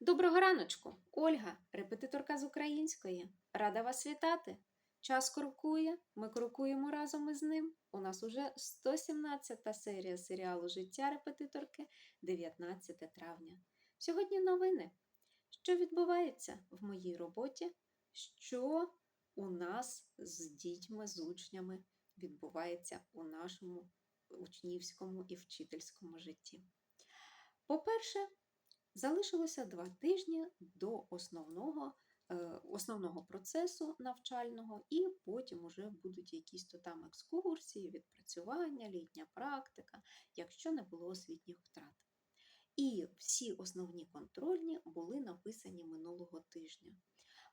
Доброго раночку, Ольга, репетиторка з української. Рада вас вітати. Час крокує, ми крокуємо разом із ним. У нас уже 117 та серія серіалу Життя репетиторки 19 травня. Сьогодні новини. Що відбувається в моїй роботі? Що у нас з дітьми, з учнями відбувається у нашому учнівському і вчительському житті? По-перше, Залишилося два тижні до основного, е, основного процесу навчального, і потім уже будуть якісь то там екскурсії, відпрацювання, літня практика, якщо не було освітніх втрат. І всі основні контрольні були написані минулого тижня.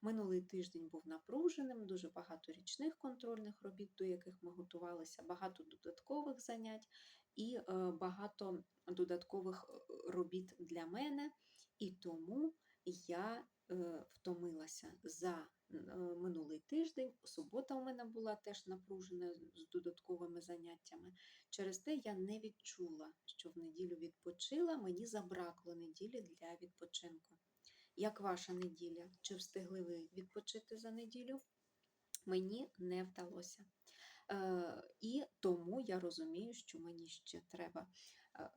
Минулий тиждень був напруженим, дуже багато річних контрольних робіт, до яких ми готувалися, багато додаткових занять і е, багато додаткових е, робіт для мене. І тому я е, втомилася за минулий тиждень. Субота у мене була теж напружена з додатковими заняттями. Через те я не відчула, що в неділю відпочила. Мені забракло неділі для відпочинку. Як ваша неділя? Чи встигли ви відпочити за неділю? Мені не вдалося. Е, і тому я розумію, що мені ще треба е,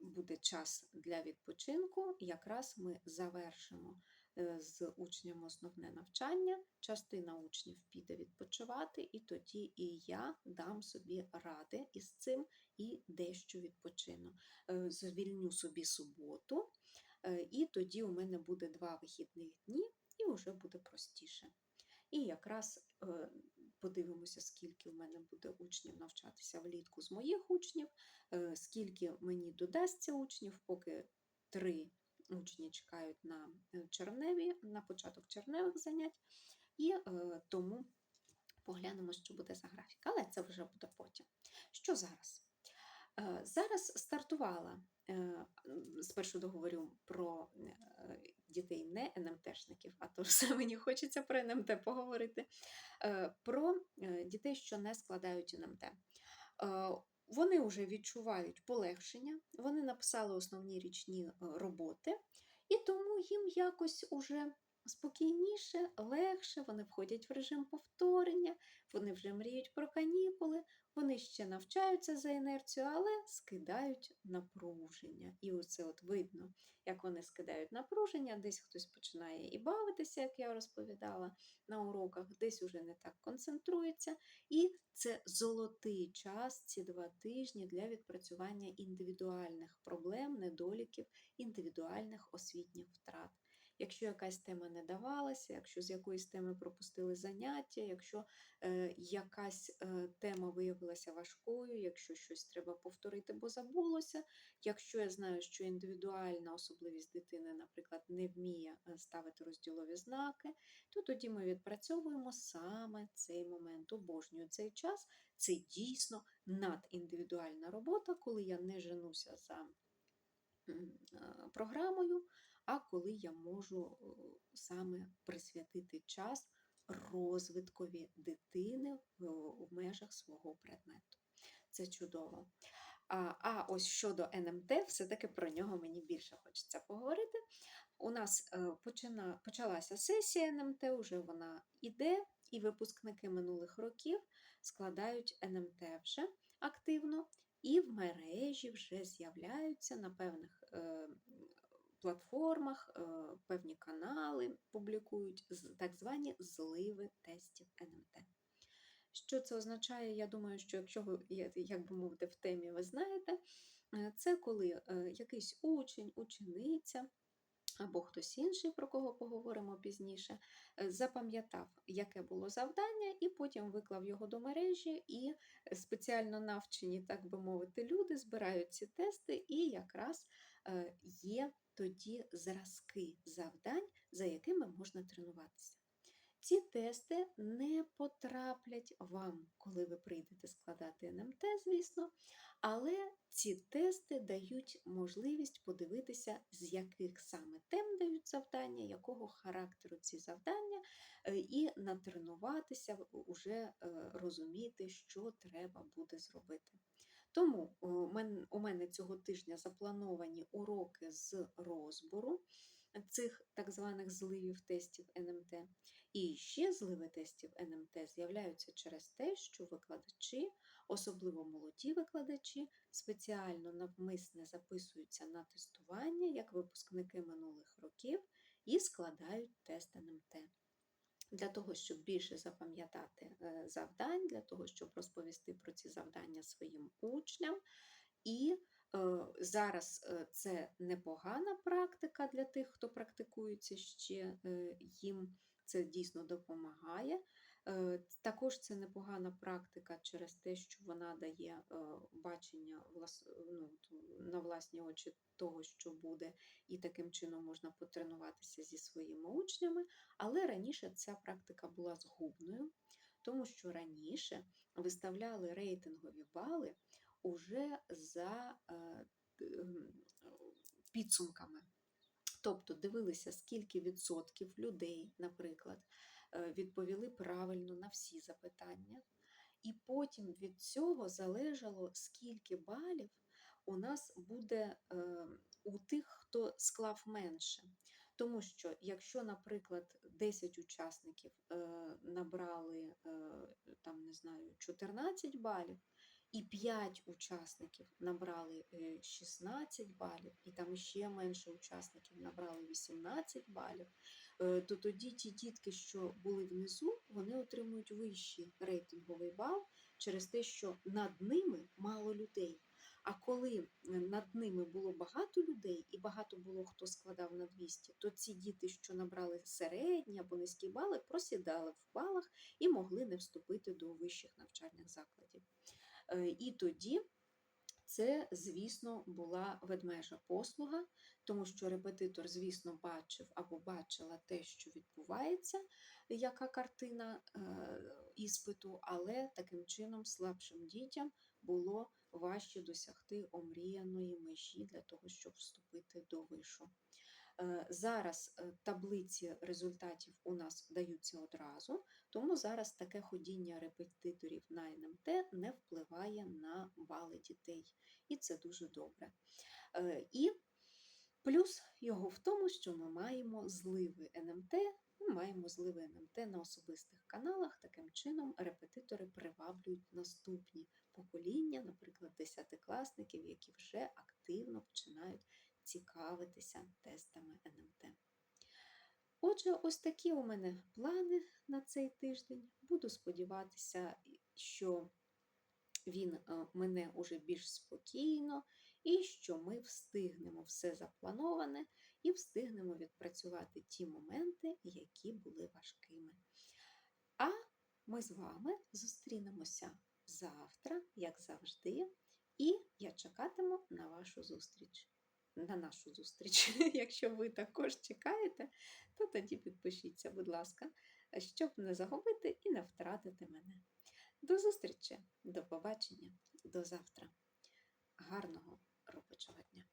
буде час для відпочинку. Якраз ми завершимо е, з учнями основне навчання. Частина учнів піде відпочивати, і тоді і я дам собі ради із цим і дещо відпочину. Звільню собі суботу, і тоді у мене буде два вихідних дні, і вже буде простіше. І якраз е, подивимося, скільки в мене буде учнів навчатися влітку з моїх учнів, е, скільки мені додасться учнів, поки три учні чекають на е, червневі, на початок червневих занять. І е, тому поглянемо, що буде за графік. Але це вже буде потім. Що зараз? Е, Зараз стартувала, е, спершу договорю про е, дітей не НМТшників, а то все мені хочеться про НМТ поговорити. Про дітей, що не складають НМТ. Вони вже відчувають полегшення, вони написали основні річні роботи, і тому їм якось уже спокійніше, легше, вони входять в режим повторення, вони вже мріють про канікули, вони ще навчаються за інерцію, але скидають напруження. І оце от видно, як вони скидають напруження, десь хтось починає і бавитися, як я розповідала на уроках, десь уже не так концентрується. І це золотий час, ці два тижні для відпрацювання індивідуальних проблем, недоліків, індивідуальних освітніх втрат. Якщо якась тема не давалася, якщо з якоїсь теми пропустили заняття, якщо е, якась е, тема виявилася важкою, якщо щось треба повторити, бо забулося, якщо я знаю, що індивідуальна особливість дитини, наприклад, не вміє е, ставити розділові знаки, то тоді ми відпрацьовуємо саме цей момент. Обожнюю цей час. Це дійсно надіндивідуальна робота, коли я не женуся за програмою, а коли я можу е, саме присвятити час розвиткові дитини в, межах свого предмету. Це чудово. А, а ось щодо НМТ, все-таки про нього мені більше хочеться поговорити. У нас е, почина, почалася сесія НМТ, вже вона іде, і випускники минулих років складають НМТ вже активно, і в мережі вже з'являються на певних е, платформах, е, певні канали публікують так звані зливи тестів НМТ. Що це означає? Я думаю, що якщо ви, як би мовити, в темі ви знаєте, е, це коли якийсь учень, учениця або хтось інший, про кого поговоримо пізніше, е, запам'ятав, яке було завдання, і потім виклав його до мережі, і спеціально навчені, так би мовити, люди збирають ці тести, і якраз е, є тоді зразки завдань, за якими можна тренуватися. Ці тести не потраплять вам, коли ви прийдете складати НМТ, звісно, але ці тести дають можливість подивитися, з яких саме тем дають завдання, якого характеру ці завдання, е, і натренуватися, уже е, розуміти, що треба буде зробити. Тому у мене цього тижня заплановані уроки з розбору цих так званих зливів тестів НМТ. І ще зливи тестів НМТ з'являються через те, що викладачі, особливо молоді викладачі, спеціально навмисне записуються на тестування як випускники минулих років і складають тест НМТ. Для того, щоб більше запам'ятати е, завдань, для того, щоб розповісти про ці завдання своїм учням. І зараз е, це непогана практика для тих, хто практикується ще, е, їм це дійсно допомагає. Е, Також це непогана практика через те, що вона дає е, бачення ну, на власні очі того, що буде, і таким чином можна потренуватися зі своїми учнями. Але раніше ця практика була згубною, тому що раніше виставляли рейтингові бали уже за підсумками. Тобто дивилися, скільки відсотків людей, наприклад, е, відповіли правильно на всі запитання. І потім від цього залежало, скільки балів у нас буде е, у тих, хто склав менше. Тому що, якщо, наприклад, 10 учасників е, набрали там, не знаю, 14 балів, і 5 учасників набрали е, 16 балів, і там ще менше учасників набрали 18 балів, е, то тоді ті дітки, що були внизу, вони отримують вищий рейтинговий бал через те, що над ними мало людей. А коли е, над ними було багато людей і багато було хто складав на 200, то ці діти, що набрали середні або низькі бали, просідали в балах і могли не вступити до вищих навчальних закладів. Е, І тоді це, звісно, була ведмежа послуга, тому що репетитор, звісно, бачив або бачила те, що відбувається, яка картина е, іспиту, але таким чином слабшим дітям було важче досягти омріяної межі для того, щоб вступити до вишу. Е, Зараз е, таблиці результатів у нас даються одразу, тому зараз таке ходіння репетиторів на НМТ не впливає на бали дітей, і це дуже добре. Е, І плюс його в тому, що ми маємо зливи НМТ, ми маємо зливи НМТ на особистих каналах. Таким чином репетитори приваблюють наступні покоління, наприклад, десятикласників, які вже активно починають цікавитися тестами НМТ. Отже, ось такі у мене плани на цей тиждень. Буду сподіватися, що він е, мене уже більш спокійно, і що ми встигнемо все заплановане і встигнемо відпрацювати ті моменти, які були важкими. А ми з вами зустрінемося завтра, як завжди, і я чекатиму на вашу зустріч. На нашу зустріч. Якщо ви також чекаєте, то тоді підпишіться, будь ласка, щоб не загубити і не втратити мене. До зустрічі, до побачення, до завтра. Гарного робочого дня!